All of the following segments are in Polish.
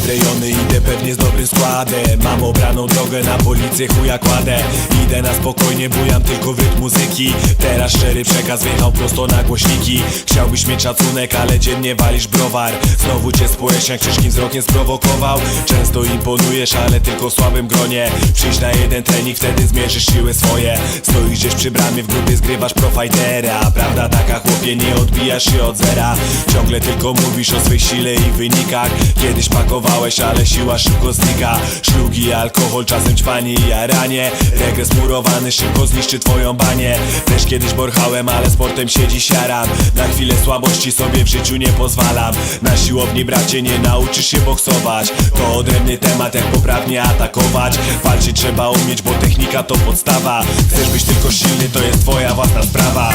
w rejony, idę pewnie z dobrym składem. Mam obraną drogę, na policję chuja kładę Idę na spokojnie, bujam tylko w muzyki. Teraz szczery przekaz wjechał prosto na głośniki. Chciałbyś mieć szacunek, ale dziennie walisz browar. Znowu cię społecznie jak ciężkim wzrokiem sprowokował. Często imponujesz, ale tylko w słabym gronie. Przyjdź na jeden trening, wtedy zmierzysz siły swoje. Stoisz gdzieś przy bramie, w grupie zgrywasz profightera Prawda taka chłopie, nie odbijasz się od zera. Ciągle tylko mówisz o swej sile i wynikach. Kiedyś pakowałeś, ale siła szybko znika. Szlugi, alkohol, czasem ćwanie i jaranie. Regres murowany szybko zniszczy twoją banię. Też kiedyś borchałem, ale sportem się dziś jaram Na chwilę słabości sobie w życiu nie pozwalam. Na siłowni bracie nie nauczysz się boksować. To odrębny temat jak poprawnie atakować. Walczyć trzeba umieć, bo technika to podstawa. Chcesz być tylko silny, to jest twoja własna sprawa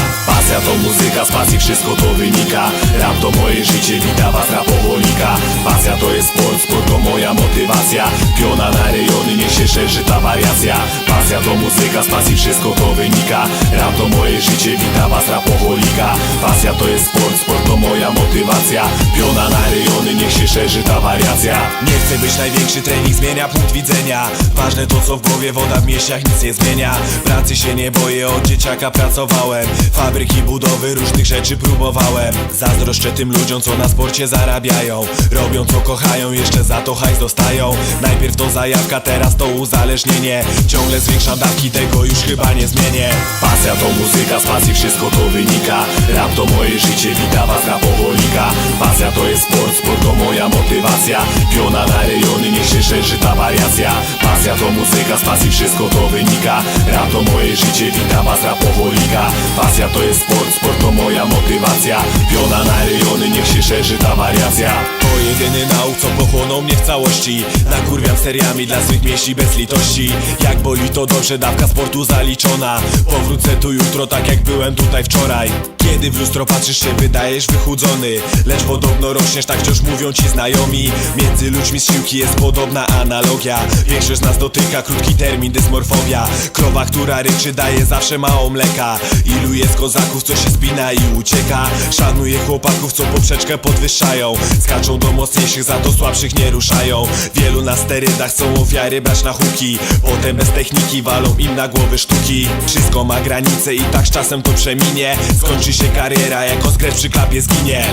Pasja to muzyka, z pasji wszystko to wynika. Rap to moje życie, wita was rapoholika Pasja to jest sport, sport to moja motywacja. Piona na rejony, niech się szerzy ta wariacja. Pasja to muzyka, z pasji wszystko to wynika. Rap to moje życie, wita was rapoholika Pasja to jest sport, sport to moja motywacja. Piona na rejony, niech się szerzy ta wariacja. Nie chcę być największy, trening zmienia punkt widzenia. Ważne to co w głowie, woda w mieściach nic nie zmienia. Pracy się nie boję, od dzieciaka pracowałem. Fabryki, budowy, różnych rzeczy próbowałem. Zazdroszczę tym ludziom, co na sporcie zarabiają. Robią co kochają, jeszcze za to hajs dostają. Najpierw to zajawka, teraz to uzależnienie. Ciągle zwiększam dawki, tego już chyba nie zmienię. Pasja to muzyka, z pasji wszystko to wynika. Rap to moje życie, wita was rapoholika Pasja to jest sport, sport to moja motywacja. Piona na rejony, niech się szerzy ta wariacja. Pasja to muzyka, z pasji wszystko to wynika. Rap to moje życie, wita was rapoholika Pasja to jest sport, sport to moja motywacja. Piona na rejony, niech się szerzy ta wariacja. To jedyny nauk, co pochłonął mnie w całości. Nakurwiam seriami dla swych mieści bez litości. Jak boli to dobrze, dawka sportu zaliczona. Powrócę tu jutro tak jak byłem tutaj wczoraj Kiedy w lustro patrzysz się wydajesz wychudzony. Lecz podobno rośniesz, tak wciąż mówią ci znajomi. Między ludźmi z siłki jest podobna analogia. Większość z nas dotyka krótki termin dysmorfobia. Krowa, która ryczy daje zawsze mało mleka. Ilu jest kozaków, co się spina i ucieka? Szanuję chłopaków, co poprzeczkę podwyższają. Skaczą do mocniejszych, za to słabszych nie ruszają. Wielu na sterydach chcą ofiary brać na huki. Potem bez techniki walą im na głowy sztuki. Wszystko ma granice i tak z czasem to przeminie. Skończy się kariera, jako skres przy klapie zginie.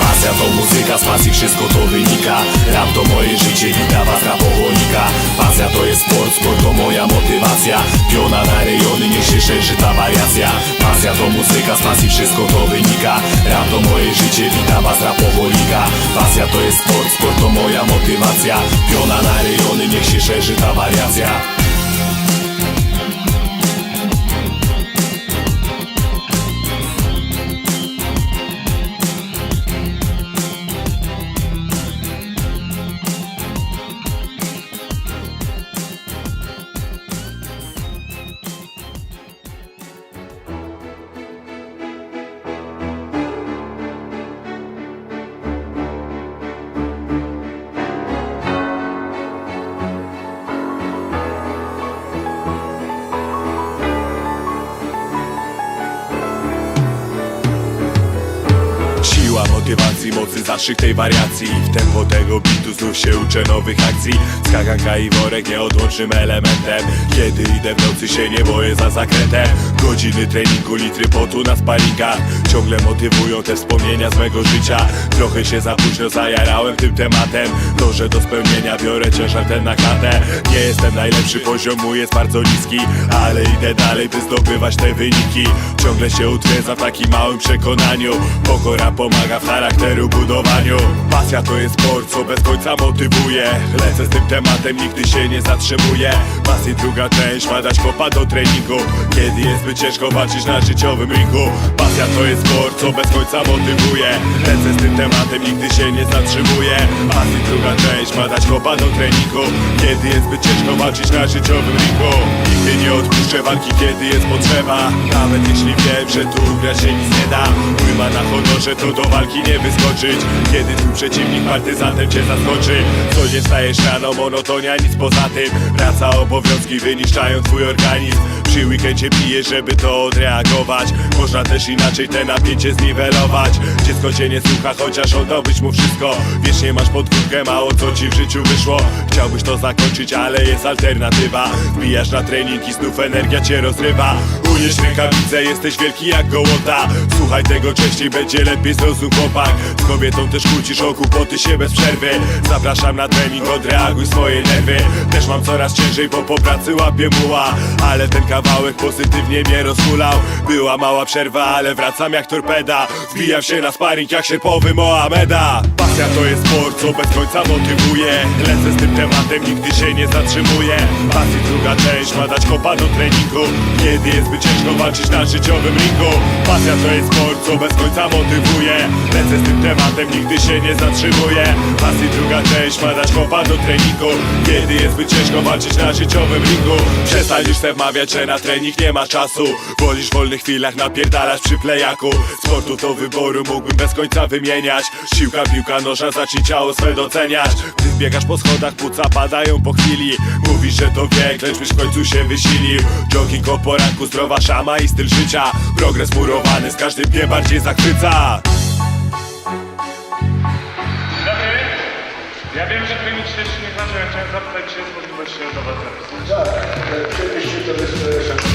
Pasja to muzyka, z pasji wszystko to wynika. Rap to moje życie, wita was rapoholika Pasja to jest sport, sport to moja motywacja. Piona na rejony, niech się szerzy ta wariacja Pasja to muzyka, z pasji wszystko to wynika. Rap to moje życie, wita was rapoholika Pasja to jest sport, sport to moja motywacja. Piona na rejony, niech się szerzy ta wariacja zastrzyk tej wariacji. W tempo tego bitu znów się uczę nowych akcji. Skakanka i worek nieodłącznym elementem. Kiedy idę w nocy się nie boję za zakrętem Godziny treningu, litry potu na sparingach Ciągle motywują te wspomnienia z mego życia. Trochę się za późno zajarałem tym tematem. Dążę do spełnienia, biorę ciężar ten na klatę. Nie jestem najlepszy, poziom mój jest bardzo niski Ale idę dalej, by zdobywać te wyniki. Ciągle się utwierdzam w takim małym przekonaniu. Pokora pomaga w charakteru budowaniu. Pasja to jest sport, co bez końca motywuje. Lecę z tym tematem, nigdy się nie zatrzymuję. Pasji druga część, ma kopa do treningu. Kiedy jest by ciężko walczyć na życiowym ringu Pasja to jest sport, co bez końca motywuje. Lecę z tym tematem, nigdy się nie zatrzymuję Pasji druga część, ma dać kopa do treningu. Kiedy jest by ciężko walczyć na życiowym ringu Nigdy nie odpuszczę walki, kiedy jest potrzeba. Nawet jeśli wiem, że tu grać się nic nie da. Ma na honorze, to do walki nie wyskoczyć. Kiedy twój przeciwnik partyzantem cię zaskoczy. Co nie wstajesz rano, monotonia, nic poza tym. Praca, obowiązki wyniszczają twój organizm. Przy weekendzie pijesz, żeby to odreagować. Można też inaczej te napięcie zniwelować. Dziecko cię nie słucha, chociaż oddałbyś mu wszystko. Wiesz, nie masz podwórkę, mało co ci w życiu wyszło. Chciałbyś to zakończyć, ale jest alternatywa. Wbijasz na trening i znów energia cię rozrywa. Unieś rękawice, jesteś wielki jak gołota. Słuchaj tego częściej, będzie lepiej zrozum chłopak. Z kobietą też kłócisz o kłopoty się bez przerwy. Zapraszam na trening, odreaguj swoje nerwy. Też mam coraz ciężej, bo po pracy łapię muła. Ale ten kawałek pozytywnie mnie rozhulał Była mała przerwa, ale wracam jak torpeda. Wbijam się na sparring jak sierpowy Mohameda. Pasja to jest sport, co bez końca motywuje. Lecę z tym tematem, nigdy się nie zatrzymuję. Pasji druga część ma dać kopa do treningu. Kiedy jest by ciężko walczyć na życiowym ringu. Pasja to jest sport, co bez końca motywuje. Lecę z tym tematem, nigdy się nie zatrzymuję. Pasji druga część ma dać kopa do treningu. Kiedy jest by ciężko walczyć na życiowym ringu. Przestań już wmawiać, że na trening nie ma czasu Wolisz w wolnych chwilach napierdalać przy plejaku. Sportu to wyboru mógłbym bez końca wymieniać. Siłka, piłka, noża, zacznij ciało swe doceniać Gdy biegasz po schodach, płuca padają po chwili. Mówisz, że to wiek, lecz byś w końcu się wysilił. Jogging o poranku, zdrowa szama i styl życia. Progres murowany z każdym dniem bardziej zachwyca. Dobry. Ja wiem, że trening się jeszcze nie zaczął, ja chciałem zapytać, czy jest możliwość się do Was zapisać. Tak, przepiszcie to jest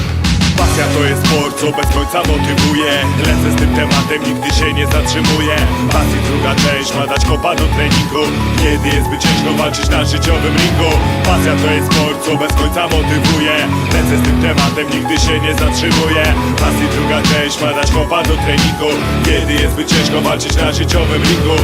Pasja to jest sport, co bez końca motywuje. Lecę z tym tematem, nigdy się nie zatrzymuję. Pasji druga część ma dać kopa do treningu. Kiedy jest by ciężko walczyć na życiowym ringu. Pasja to jest sport, co bez końca motywuje. Lecę z tym tematem, nigdy się nie zatrzymuję. Pasji druga część ma dać kopa do treningu. Kiedy jest by ciężko walczyć na życiowym ringu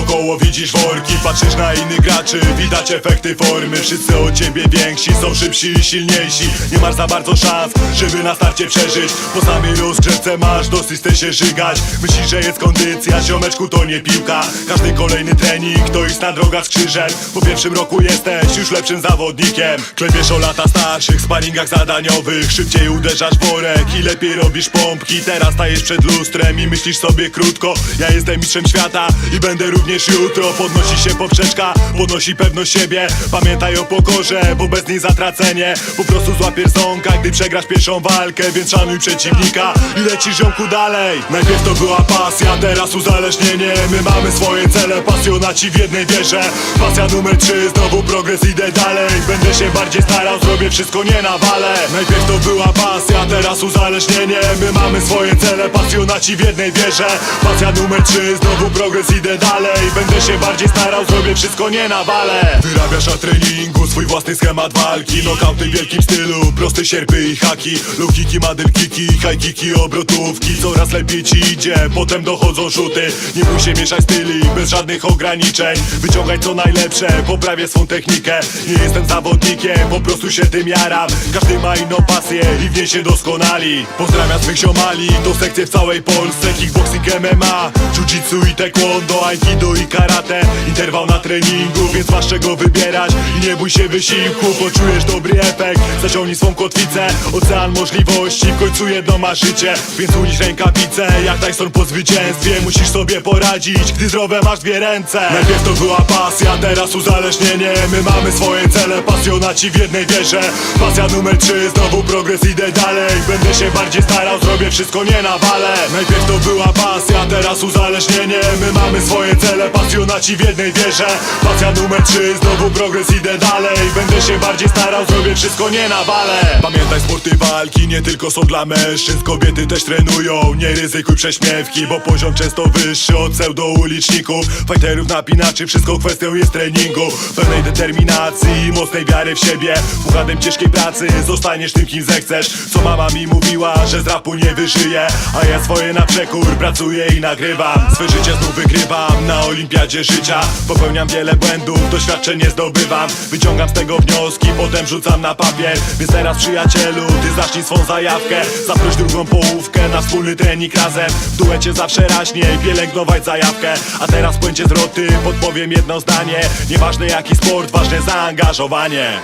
wokoło widzisz worki Patrzysz na innych graczy, widać efekty formy Wszyscy od ciebie więksi, są szybsi i silniejsi. Nie masz za bardzo szans, żeby na starcie przeżyć. Po samej rozgrzewce masz dosyć chce się żygać. Myślisz, że jest kondycja, ziomeczku to nie piłka. Każdy kolejny trening to istna droga z krzyżem. Po pierwszym roku jesteś już lepszym zawodnikiem. Klepiesz o lata starszych, sparingach zadaniowych. Szybciej uderzasz worek i lepiej robisz pompki. Teraz stajesz przed lustrem i myślisz sobie krótko. Ja jestem mistrzem świata i będę również jutro Podnosi się poprzeczka, podnosi pewność siebie. Pamiętaj o pokorze, bo bez niej zatracenie. Po prostu złapiesz ząka, gdy przegrasz pierwszą walkę Więc szanuj przeciwnika i lecisz ziomku dalej. Najpierw to była pasja, teraz uzależnienie. My mamy swoje cele, pasjonaci w jednej wierze. Pasja numer 3, znowu progres, idę dalej. Będę się bardziej starał, zrobię wszystko nie na wale. Najpierw to była pasja, teraz uzależnienie. My mamy swoje cele, pasjonaci w jednej wierze. Pasja numer 3, znowu progres, idę dalej Będę się bardziej starał, zrobię wszystko nie na wale. Wyrabiasz na treningu swój własny schemat walki. Nokauty w wielkim stylu, proste sierpy i haki. Low kiki, madel kiki, high kiki, obrotówki. Coraz lepiej ci idzie, potem dochodzą rzuty. Nie bój się mieszać styli, bez żadnych ograniczeń. Wyciągaj co najlepsze, poprawię swą technikę. Nie jestem zawodnikiem, po prostu się tym jaram. Każdy ma inną pasję i w niej się doskonali. Pozdrawiam swych ziomali, to sekcje w całej Polsce. Kickboxing, MMA, jiu-jitsu i taekwondo Aikido i karate, interwał na treningu Więc masz czego wybierać. I nie bój się wysiłku Poczujesz dobry efekt, zaciągnij swą kotwicę Ocean możliwości, w końcu jedno ma życie. Więc unisz rękawice, jak Tyson po zwycięstwie. Musisz sobie poradzić, gdy zdrowe masz dwie ręce. Najpierw to była pasja, teraz uzależnienie. My mamy swoje cele, pasjonaci w jednej wierze. Pasja numer 3, znowu progres, idę dalej. Będę się bardziej starał, zrobię wszystko nie na wale Najpierw to była pasja, teraz uzależnienie. My mamy swoje cele, pasjonaci w jednej wierze Pasja numer 3, znowu progres, idę dalej. Będę się bardziej starał, zrobię wszystko nie na wale. Pamiętaj, sporty walki nie tylko są dla mężczyzn. Kobiety też trenują, nie ryzykuj prześmiewki Bo poziom często wyższy od pseudo uliczników. Fajterów, napinaczy, wszystko kwestią jest treningu. Pełnej determinacji mocnej wiary w siebie. Puchatem ciężkiej pracy zostaniesz tym kim zechcesz. Co mama mi mówiła, że z rapu nie wyżyję. A ja swoje na przekór pracuję i nagrywam. Swe życie znów wygrywam na olimpiadzie życia. Popełniam wiele błędów, doświadczenie zdobywam. Wyciągam z tego wnioski, potem rzucam na papier. Więc teraz przyjacielu, ty zacznij swą zajawkę. Zaproś drugą połówkę na wspólny trening razem. W duecie zawsze raźniej, pielęgnować zajawkę. A teraz w pęcie zwroty podpowiem jedno zdanie. Nieważne jaki sport, ważne zaangażowanie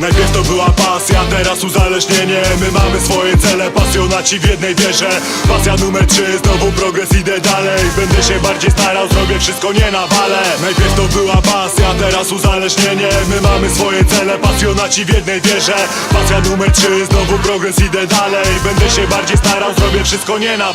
Najpierw to była pasja, teraz uzależnienie. My mamy swoje cele, pasjonaci w jednej wierze. Pasja numer 3, znowu progres, idę dalej. Będę się bardziej starał, zrobię wszystko nie na wale. Najpierw to była pasja, teraz uzależnienie. My mamy swoje cele, pasjonaci w jednej wierze. Pasja numer 3, znowu progres, idę dalej. Będę się bardziej starał, zrobię wszystko nie na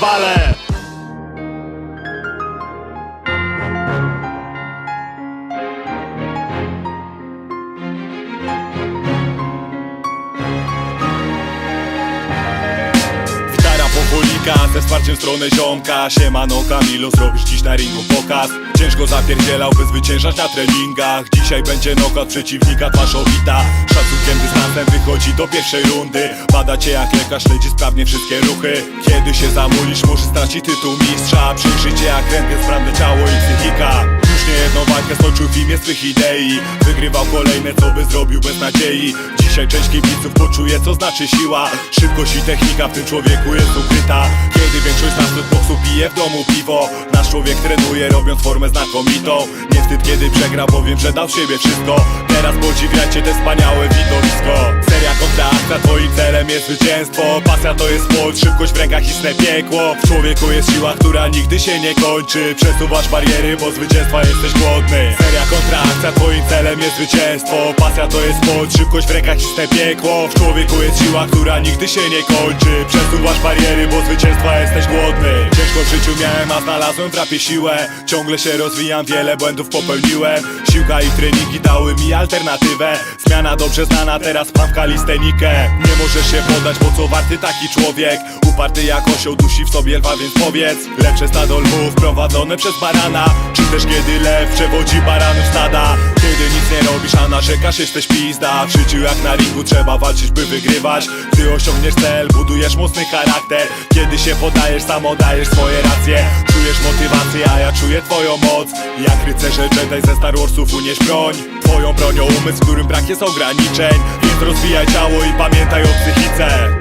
ze wsparciem w stronę ziomka Siemano Kamilu, zrobisz dziś na ringu pokaz. Ciężko zapierdzielał, by zwyciężać na treningach. Dzisiaj będzie nokat przeciwnika twarzowita Szacunkiem dystansem wychodzi do pierwszej rundy. Bada cię jak lekarz, śledzi sprawnie wszystkie ruchy. Kiedy się zamulisz, może stracić tytuł mistrza. Przyjrzyj cię jak rentgen sprawne ciało i psychika już nie jedną walkę stoczył w imię swych idei. Wygrywał kolejne, co by zrobił bez nadziei. Dzisiaj część kibiców poczuje, co znaczy siła. Szybkość i technika w tym człowieku jest ukryta. Kiedy większość z nas do boksu pije w domu piwo Nasz człowiek trenuje, robiąc formę znakomitą. Nie wstyd, kiedy przegra, bo wiem, że dał siebie wszystko. Teraz podziwiajcie te wspaniałe widowisko. Seria kontra akcja, twoim celem jest zwycięstwo. Pasja to jest sport, szybkość w rękach istne piekło. W człowieku jest siła, która nigdy się nie kończy. Przesuwasz bariery, bo zwycięstwa jesteś głodny. Seria kontra akcja, twoim celem jest zwycięstwo. Pasja to jest sport, szybkość w rękach istne piekło. W człowieku jest siła, która nigdy się nie kończy. Przesuwasz bariery, bo zwycięstwa jesteś głodny. Ciężko w życiu miałem, a znalazłem w rapie siłę. Ciągle się rozwijam, wiele błędów popełniłem. Siłka i treningi dały mi alternatywę. Zmiana dobrze znana, teraz mam kalistenikę. Nie możesz się podać, bo co warty taki człowiek? Uparty jak osioł, dusi w sobie lwa, więc powiedz. Lepsze stado lwów prowadzone przez barana. Czy też kiedy lew przewodzi baranów stada Kiedy nic nie robisz, a narzekasz, jesteś pizda. W życiu jak na ringu trzeba walczyć, by wygrywać. Gdy osiągniesz cel, budujesz mocny charakter. Kiedy się podajesz, sam oddajesz swoje racje. Czujesz motywację, a ja czuję twoją moc. Jak rycerze Jedi ze Star Warsów unieś broń. Twoją bronią umysł, w którym brak jest ograniczeń. Więc rozwijaj ciało i pamiętaj o psychice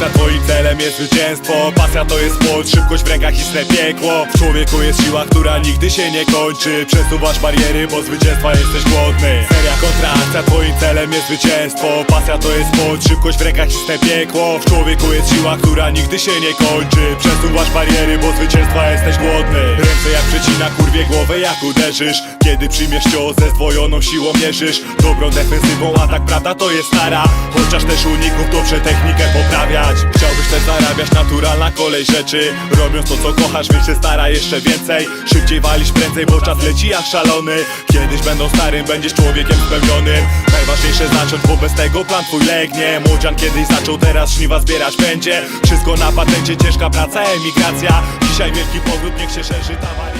akcja, twoim celem jest zwycięstwo. Pasja to jest sport, szybkość w rękach istne piekło. W człowieku jest siła, która nigdy się nie kończy. Przesuwasz bariery, bo zwycięstwa jesteś głodny. Seria kontra akcja, twoim celem jest zwycięstwo. Pasja to jest sport, szybkość w rękach istne piekło. W człowieku jest siła, która nigdy się nie kończy. Przesuwasz bariery, bo zwycięstwa jesteś głodny. Ręce jak przecina, kurwie głowę jak uderzysz. Kiedy przyjmiesz cios, ze zdwojoną siłą mierzysz. Dobrą defensywą, a tak prawda to jest stara. Chociaż też uników dobrze technikę Chciałbyś też zarabiać naturalna kolej rzeczy. Robiąc to co kochasz, więc się stara jeszcze więcej. Szybciej walisz prędzej, bo czas leci jak szalony. Kiedyś będą starym, będziesz człowiekiem spełnionym. Najważniejsze zacząć, bo bez tego plan twój legnie. Młodzian kiedyś zaczął, teraz żniwa zbierać będzie. Wszystko na patencie, ciężka praca, emigracja. Dzisiaj wielki powrót, niech się szerzy ta wariacja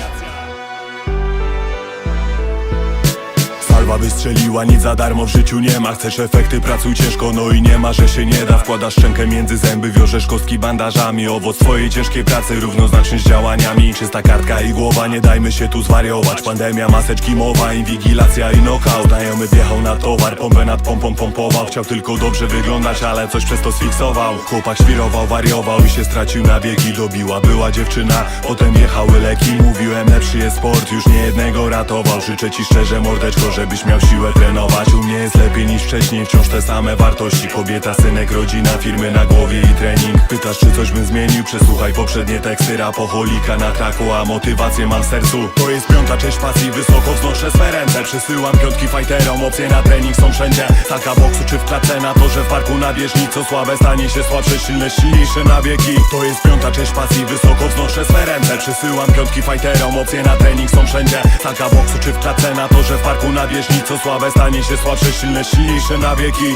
Salwa wystrzeliła, nic za darmo w życiu nie ma. Chcesz efekty, pracuj ciężko, no i nie ma, że się nie da. Wkładasz szczękę między zęby, wiążesz kostki bandażami. Owoc twojej ciężkiej pracy równoznaczny z działaniami. Czysta kartka i głowa, nie dajmy się tu zwariować. Pandemia, maseczki, mowa, inwigilacja i knockout. Znajomy wjechał na towar, pompę nad pompą pompował. Chciał tylko dobrze wyglądać, ale coś przez to sfiksował. Chłopak świrował, wariował i się stracił na biegi. Dobiła była dziewczyna, potem jechały leki. Mówiłem lepszy jest sport, już nie jednego ratował. Życzę ci szczerze mordeczko, żebyś miał siłę trenować. U mnie jest lepiej niż wcześniej, wciąż te same wartości. Kobieta, synek, rodzina, firmy na głowie i trening. Pytasz czy coś bym zmienił, przesłuchaj poprzednie teksty Rapoholika na traku, a motywację mam w sercu. To jest piąta część pasji, wysoko wznoszę swe ręce. Przesyłam piątki fighterom, opcje na trening są wszędzie. Salka boksu czy w klatce na torze w parku na bieżni Co słabe stanie się słabsze, silne, silniejsze na wieki. To jest piąta część pasji, wysoko wznoszę swe ręce. Przesyłam piątki fighterom, opcje na trening są wszędzie. Salka boksu czy w klatce na torze w parku na bieżni Co słabe stanie się słabsze, silne, silniejsze na wieki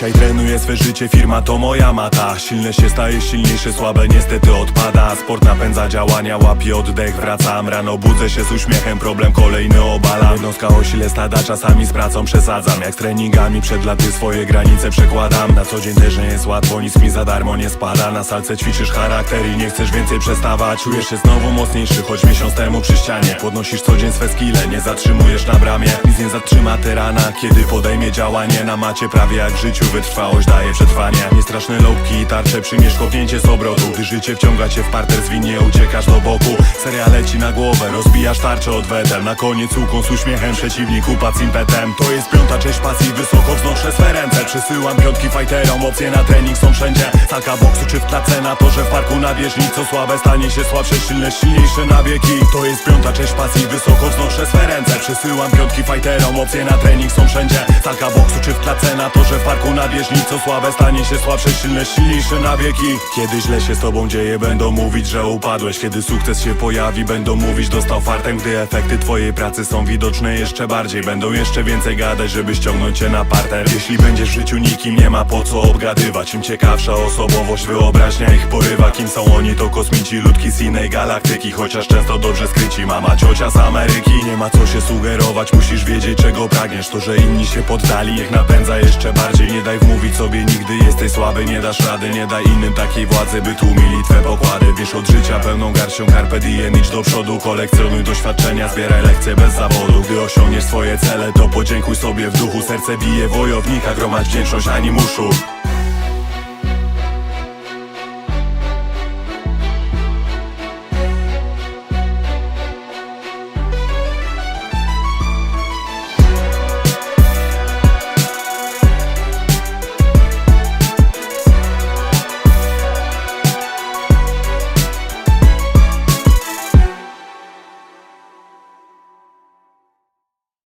Dzisiaj trenuję swe życie, firma to moja mata. Silne się staje silniejsze, słabe niestety odpada. Sport napędza działania, łapie oddech, wracam. Rano budzę się z uśmiechem, problem kolejny obalam Jednostka o sile stada, czasami z pracą przesadzam. Jak z treningami przed laty swoje granice przekładam. Na co dzień też nie jest łatwo, nic mi za darmo nie spada. Na salce ćwiczysz charakter i nie chcesz więcej przestawać. Czujesz się znowu mocniejszy, choć miesiąc temu przy ścianie. Podnosisz co dzień swe skille, nie zatrzymujesz na bramie. Nic nie zatrzyma tyrana, kiedy podejmie działanie. Na macie prawie jak w życiu, wytrwałość daje przetrwanie Niestraszne lobki i tarcze, przyjmiesz kopnięcie z obrotu. Gdy życie wciąga cię w parter, zwinie uciekasz do boku. Seria leci na głowę, rozbijasz tarczę odwetem Na koniec łuką z uśmiechem, przeciwnik upadł z impetem. To jest piąta część pasji, wysoko wznoszę swe ręce. Przesyłam piątki fajterom, opcje na trening są wszędzie. Salka boksu czy w klatce na to, że w parku na bieżni Co słabe stanie się słabsze, silne, silniejsze na wieki To jest piąta część pasji, wysoko wznoszę swe ręce. Przesyłam piątki fajterom, opcje na trening są wszędzie. Salka boksu czy w klatce na to, że w parku na bieżni Co słabe stanie się słabsze, silne, silniejsze na wieki. Kiedy źle się z tobą dzieje, będą mówić, że upadłeś. Kiedy sukces się pojawi, będą mówić, dostał fartem Gdy efekty twojej pracy są widoczne jeszcze bardziej. Będą jeszcze więcej gadać, żeby ściągnąć cię na parter. Jeśli będziesz w życiu nikim, nie ma po co obgadywać. Im ciekawsza osobowość, wyobraźnia ich porywa. Kim są oni, to kosmici, ludki z innej galaktyki. Chociaż często dobrze skryci, mama, ciocia z Ameryki. Nie ma co się sugerować, musisz wiedzieć czego pragniesz. To, że inni się poddali, ich napędza jeszcze bardziej. Nie daj wmówić sobie nigdy jesteś słaby, nie dasz rady Nie daj innym takiej władzy, by tłumili twe pokłady. Wiesz od życia pełną garścią carpe diem, idź do przodu. Kolekcjonuj doświadczenia, zbieraj lekcje bez zawodu. Gdy osiągniesz swoje cele, to podziękuj sobie w duchu. Serce bije wojownika, gromadź wdzięczność animuszu